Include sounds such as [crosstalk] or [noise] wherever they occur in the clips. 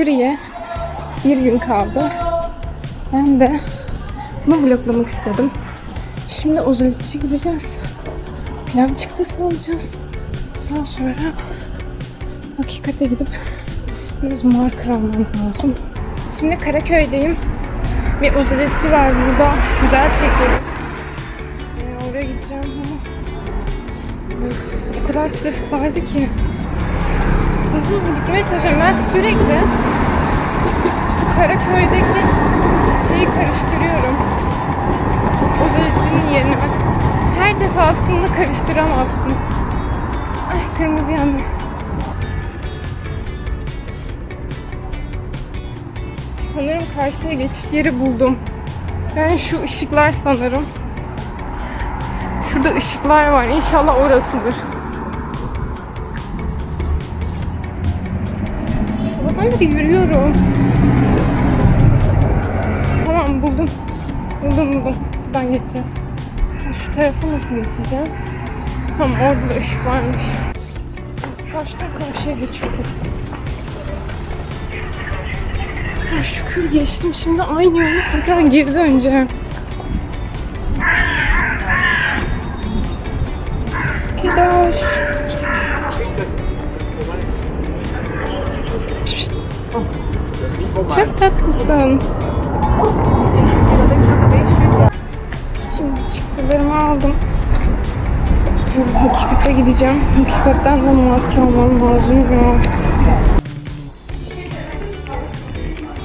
Jüriye bir gün kaldı. Ben de bunu vloglamak istedim. Şimdi Ozalitçe gideceğiz. Pilav çıktısı alacağız. Daha sonra hakikate gidip biraz marker almam lazım. Şimdi Karaköy'deyim. Bir Ozalitçi var burada. Güzel çekiyor. Ee, oraya gideceğim ama o kadar trafik vardı ki hızlı gitmeye çalışıyorum. Ben sürekli Karaköy'deki şeyi karıştırıyorum. Özellikçinin yerine. Her defasında karıştıramazsın. Ay kırmızı yandı. Sanırım karşıya geçiş yeri buldum. Yani şu ışıklar sanırım. Şurada ışıklar var. İnşallah orasıdır. Beri yürüyorum. Tamam buldum. Buldum buldum. Buradan geçeceğiz. Şu tarafa nasıl geçeceğim? Tamam orada da ışık varmış. Karşıdan karşıya geçiyorum. Ya şükür geçtim. Şimdi aynı yola tekrar geri döneceğim. Kidoş. Çok tatlısın. Şimdi çıktılarımı aldım. Hakikate gideceğim. Hakikatten de muhatap olmam lazım ya.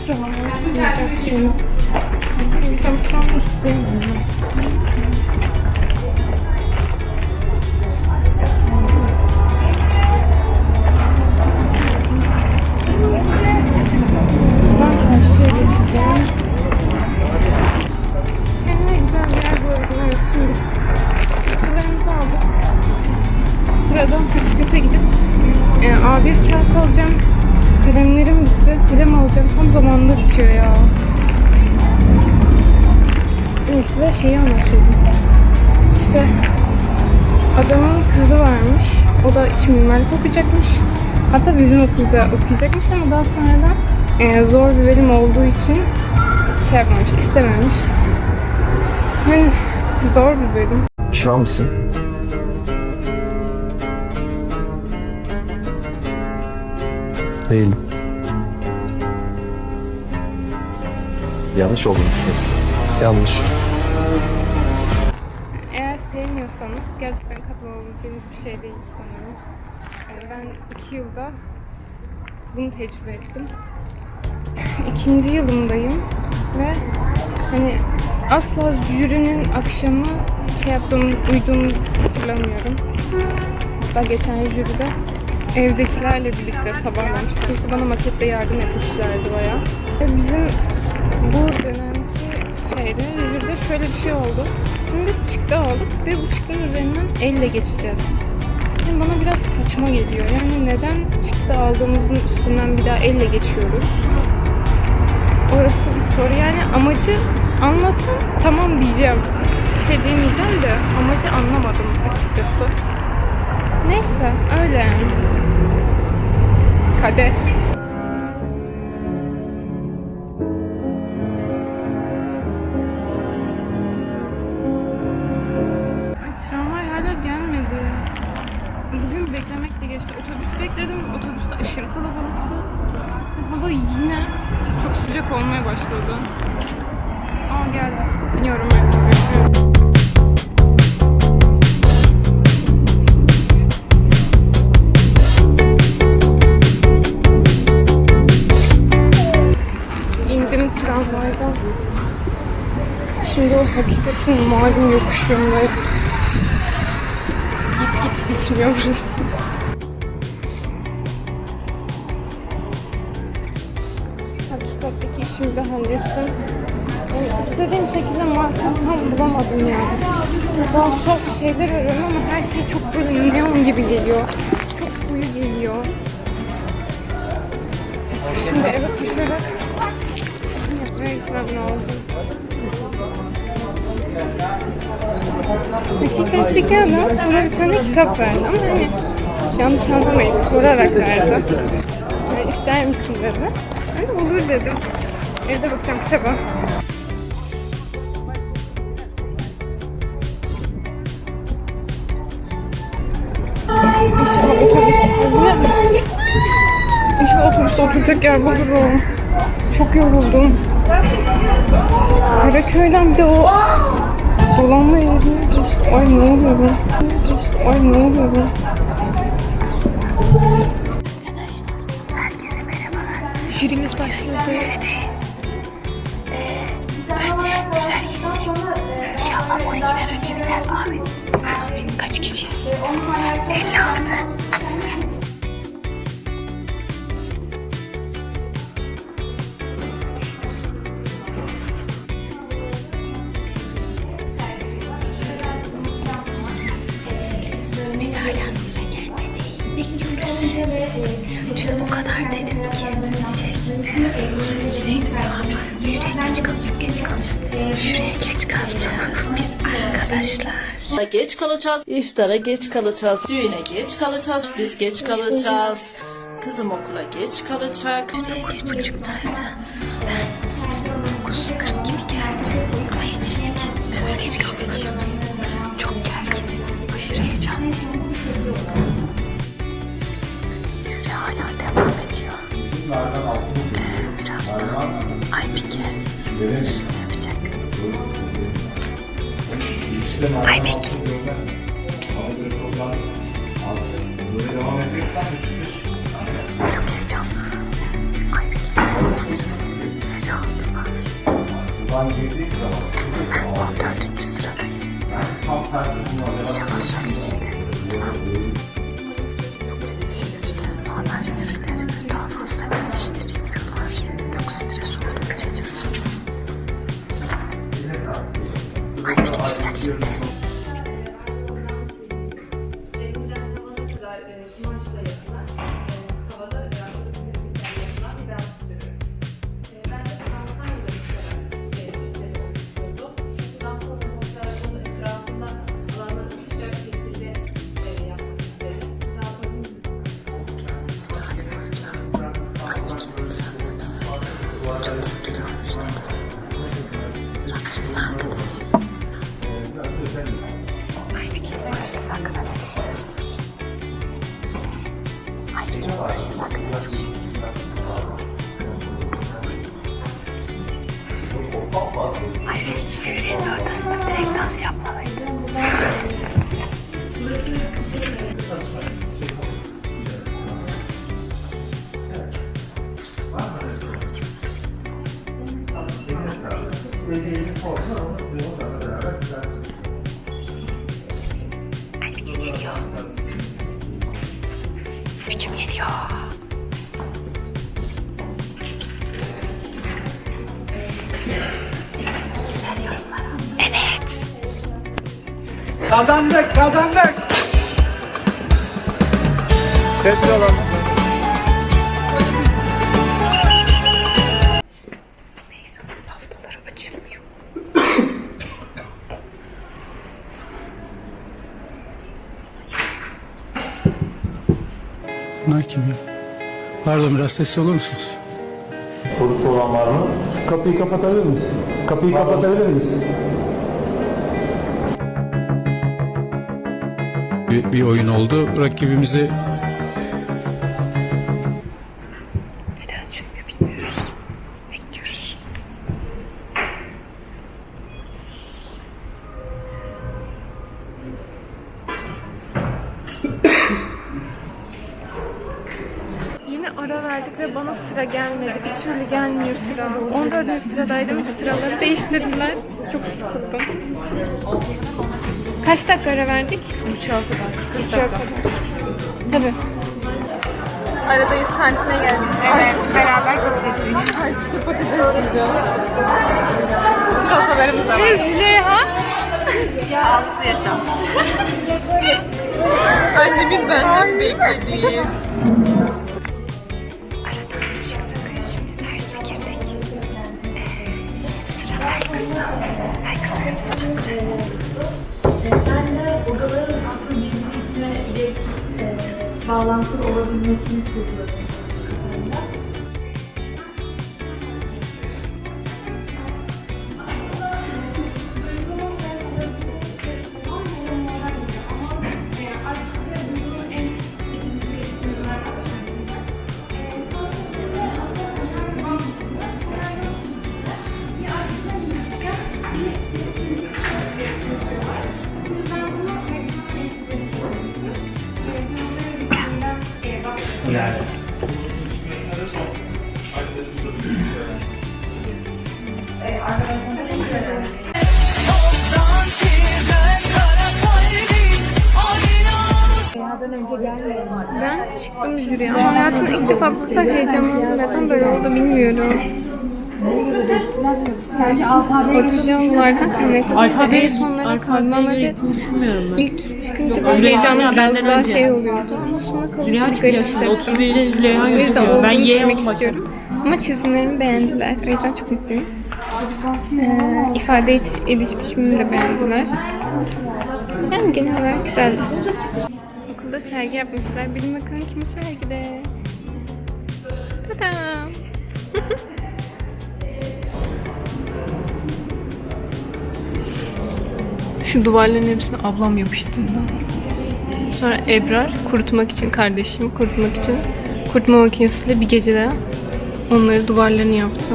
Travma şimdi. O yüzden travma adamın kızı varmış. O da iç mimarlık okuyacakmış. Hatta bizim okulda okuyacakmış ama daha sonradan e, zor bir bölüm olduğu için şey yapmamış, istememiş. Yani zor bir bölüm. Pişman mısın? Değilim. Yanlış olduğunu düşünüyorum. Yanlış. Sevmiyorsanız gerçekten katlanabileceğiniz bir şey değil sanırım. Yani ben iki yılda bunu tecrübe ettim. [laughs] İkinci yılımdayım ve hani asla jürinin akşamı şey yaptığımı, uyduğumu hatırlamıyorum. Hatta geçen jüride evdekilerle birlikte sabahlamıştık. Çünkü bana makette yardım etmişlerdi bayağı. Ve bizim bu jüride şöyle bir şey oldu. Şimdi biz çıktı aldık ve bu çıktının üzerinden elle geçeceğiz. Yani bana biraz saçma geliyor. Yani neden çıktı aldığımızın üstünden bir daha elle geçiyoruz? Orası bir soru. Yani amacı anlasam tamam diyeceğim. Bir şey diyemeyeceğim de amacı anlamadım açıkçası. Neyse öyle yani. Kader. Beklemekle geçti. Otobüs bekledim. Otobüste aşırı kalabalıktı. Hava yine çok sıcak olmaya başladı. Aa geldi. İniyorum ben. Tramvaydan. Şimdi o hakikatin malum yokuşundayım. Git git bitmiyor. Bulamadım yani. Daha soft şeyler arıyorum ama her şey çok böyle neon gibi geliyor. Çok koyu geliyor. Şimdi eve koşarak yapmaya gitmem lazım. Hakikatteki adam bana bir tane kitap verdi ama hani Yanlış anlamayın sorarak verdi. Yani ister misin dedi. De olur dedim. Evde bakacağım kitaba. İnşallah otobüs olur. İnşallah otobüste oturacak yer bulurum. Çok yoruldum. Karaköy'den bir de o dolanma yerine geçti. Ay ne oluyor bu? Ay ne oluyor merhabalar. Jürimiz başladı. Ee, bence güzel geçecek. İnşallah 12'den önce biter. Amin. Kaç kişiyiz? 56. Biz hala sıra gelmedi. Dün o kadar dedim ki şey bu seçseydim tamam şuraya geç kalacağım geç kalacağım dedim. Şuraya geç kalacağız biz arkadaşlar. geç kalacağız. İftara geç kalacağız. Düğüne geç kalacağız. Biz geç kalacağız. Kızım okula geç kalacak. Dokuz buçuktaydı. Ben dokuz kırk gibi geldim ama yetiştik. Evet geç kaldık. Çok gerginiz. Aşırı heyecanlıyım. Yürü hala devam ediyor. Ee, birazdan Aybike üstünü yapacak. Aybike. Çok heyecanlı. Aybike'nin sırası ileri aldılar. Ben 14. sıradayım. İnşallah söyleyecekler. Tamam. Normal jürileri daha fazla eleştiriyorlar. Kazandık, kazandık. Haftaları açılmıyor. Bunlar kim ya? Pardon biraz sesli olur musunuz? Sorusu olan var mı? Kapıyı kapatabilir miyiz? Kapıyı kapatabilir miyiz? Bir, bir oyun oldu. Rakibimizi sıradaydım. Sıraları değiştirdiler. Çok sıkıldım. Kaç dakika ara verdik? Buçuğa kadar. Buçuğa kadar. Tabii. Aradayız kantine geldik. Evet, beraber patates. Artık patates yiyeceğiz. Çikolatalarımız da var. Züleyha. Sağlıklı yaşam. Annemin benden beklediği. Belkıs'ı yapacağız. Ben de odaların aslında birbiri içine iletişim, e, bağlantılı olabilmesini kurguladım. Ben çıktım jüriye ama hayatımda ilk defa bu kadar heyecanlandım. Neden böyle oldu bilmiyorum. Orijinallardan kaynaklı. Sonlara kalmam ve ilk çıkınca böyle heyecanlı biraz daha şey oluyordu. Ama sona kalınca bir garip hissettim. 31'de Züleyha O yüzden. Ben olduğunu Y düşünmek olmak istiyorum. Ama çizimlerimi beğendiler. O yüzden çok mutluyum. Ee, ifade ediş, ediş biçimimi de beğendiler. Yani genel olarak güzeldi. Okulda sergi yapmışlar. Bilin bakalım kim sergide. Tadam. [laughs] Şu duvarların hepsini ablam yapıştırdı. Sonra Ebrar kurutmak için kardeşim kurutmak için kurutma makinesiyle bir gecede onları duvarlarını yaptı.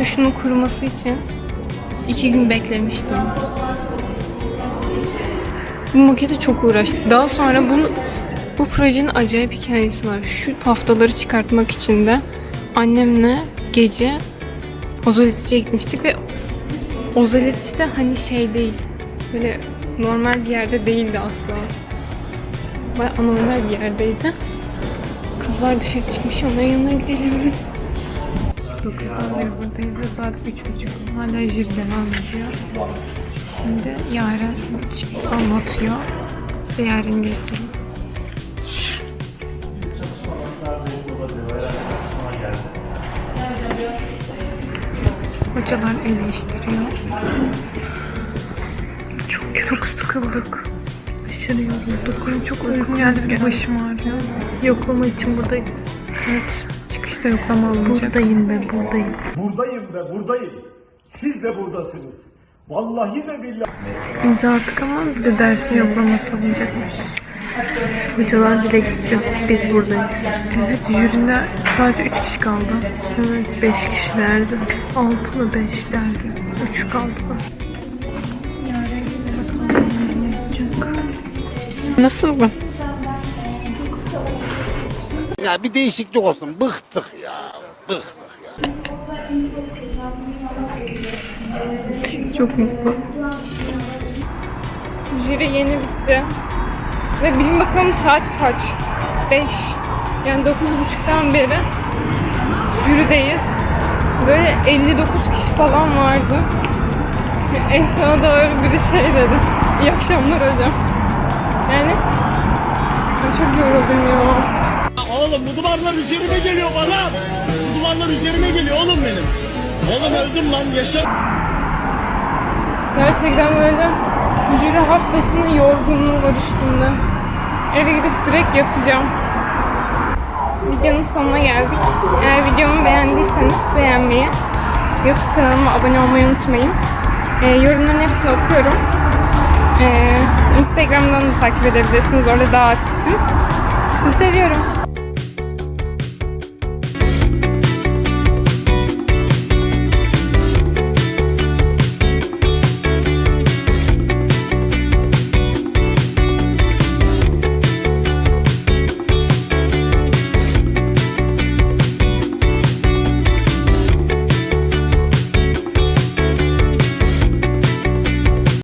Ve şunun kuruması için iki gün beklemiştim. Bu makete çok uğraştık. Daha sonra bunu bu projenin acayip hikayesi var. Şu haftaları çıkartmak için de annemle gece Ozaletçi'ye gitmiştik ve Ozaletçi de hani şey değil. Böyle normal bir yerde değildi asla. Baya anormal bir yerdeydi. Kızlar dışarı çıkmış onların yanına gidelim. 9'dan beri buradayız ve saat 3.30. Hala jüri devam ediyor. Şimdi Yaren çıktı anlatıyor. Size Yaren'i göstereyim. Hocalar eleştiriyor. Çok çok sıkıldık. Aşırı yorulduk. Benim çok uykum geldi başım ağrıyor. Yoklama için buradayız. Evet. Çıkışta yoklama olmayacak. Buradayım ben buradayım. Buradayım ve buradayım. Siz de buradasınız. Vallahi ve billahi. İmza attık ama bir de dersin yoklaması olacakmış. Hocalar bile gitti. Biz buradayız. Evet jürinde sadece 3 kişi kaldı. Evet 5 kişilerdi. 6 mı 5'lerdi. 3 kaldı. Nasıl bu? Ya bir değişiklik olsun. Bıktık ya. Bıktık ya. Çok mutlu. Jüri yeni bitti. Ve bilin bakalım saat kaç? 5. Yani 9.30'dan beri jürideyiz. Böyle 59 kişi falan vardı. En sona doğru biri şey dedi. İyi akşamlar hocam. Yani ben çok yoruldum ya. Oğlum bu duvarlar üzerime geliyor bana. Bu duvarlar üzerime geliyor oğlum benim. Oğlum öldüm lan yaşa. Gerçekten böyle jüri haftasının yorgunluğu var üstümde. Eve gidip direkt yatacağım. Videonun sonuna geldik. Eğer videomu beğendiyseniz beğenmeyi, YouTube kanalıma abone olmayı unutmayın. Ee, yorumların hepsini okuyorum. Ee, Instagram'dan da takip edebilirsiniz. Orada daha aktifim. Sizi seviyorum.